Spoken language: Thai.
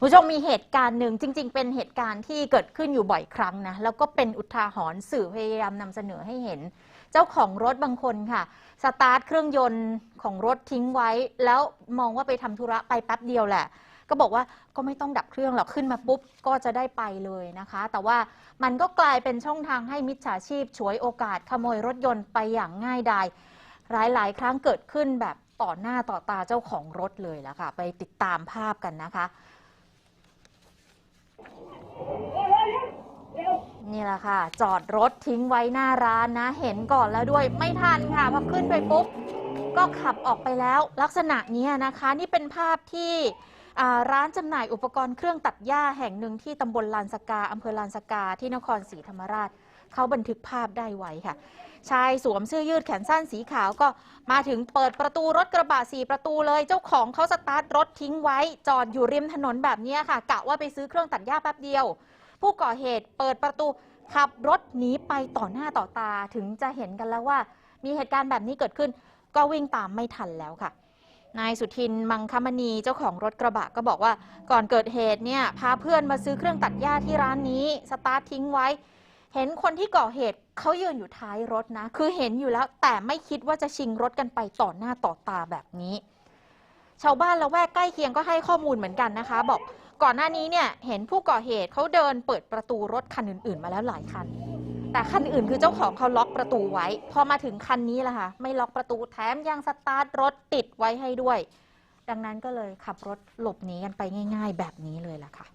คุณผู้ชมมีเหตุการณ์หนึ่งจริง ๆ เป็นเหตุการณ์ที่เกิดขึ้นอยู่บ่อยครั้งนะแล้วก็เป็นอุทาหรณ์สื่อพยายามนำเสนอให้เห็น เจ้าของรถบางคนค่ะ สตาร์ทเครื่องยนต์ของรถทิ้งไว้ แล้วมองว่าไปทำธุระไปแป๊บเดียวแหละ ก็บอกว่าก็ไม่ต้องดับเครื่องหรอกขึ้นมาปุ๊บก็จะได้ไปเลยนะคะ แต่ว่ามันก็กลายเป็นช่องทางให้มิจฉาชีพฉวยโอกาสขโมยรถยนต์ไปอย่างง่ายดายหลายๆ ครั้งเกิดขึ้นแบบต่อหน้าต่อตาเจ้าของรถเลยละค่ะ ไปติดตามภาพกันนะคะ นี่แหละค่ะ จอดรถทิ้งไว้หน้าร้านนะ เห็นก่อนแล้วด้วยไม่ทันค่ะพอขึ้นไปปุ๊บก็ขับออกไปแล้ว ลักษณะนี้นะคะ นี่เป็นภาพที่ร้านจำหน่ายอุปกรณ์เครื่องตัดหญ้าแห่งหนึ่งที่ตำบลลานสกาอำเภอลานสกาที่นครศรีธรรมราช เขาบันทึกภาพได้ไว้ค่ะ ชายสวมเสื้อยืดแขนสั้นสีขาวก็มาถึงเปิดประตูรถกระบะสี่ประตูเลย เจ้าของเขาสตาร์ทรถทิ้งไว้ จอดอยู่ริมถนนแบบนี้ค่ะกะว่าไปซื้อเครื่องตัดหญ้าแป๊บเดียว ผู้ก่อเหตุเปิดประตูขับรถหนีไปต่อหน้าต่อตาถึงจะเห็นกันแล้วว่า มีเหตุการณ์แบบนี้เกิดขึ้น ก็วิ่งตามไม่ทันแล้วค่ะ นายสุทินมังคมณีเจ้าของรถกระบะก็บอกว่า ก่อนเกิดเหตุเนี่ยพาเพื่อนมาซื้อเครื่องตัดหญ้าที่ร้านนี้ สตาร์ททิ้งไว้ เห็นคนที่ก่อเหตุเขายืนอยู่ท้ายรถนะ คือเห็นอยู่แล้วแต่ไม่คิดว่าจะชิงรถกันไปต่อหน้าต่อตาแบบนี้ ชาวบ้านละแวกใกล้เคียงก็ให้ข้อมูลเหมือนกันนะคะ บอก ก่อนหน้านี้เนี่ยเห็นผู้ก่อเหตุเขาเดินเปิดประตูรถคันอื่น ๆ มาแล้วหลายคัน แต่คันอื่นคือเจ้าของเขาล็อกประตูไว้ พอมาถึงคันนี้แหละค่ะไม่ล็อกประตูแถมยังสตาร์ทรถติดไว้ให้ด้วย ดังนั้นก็เลยขับรถหลบหนีกันไปง่าย ๆ แบบนี้เลยล่ะค่ะ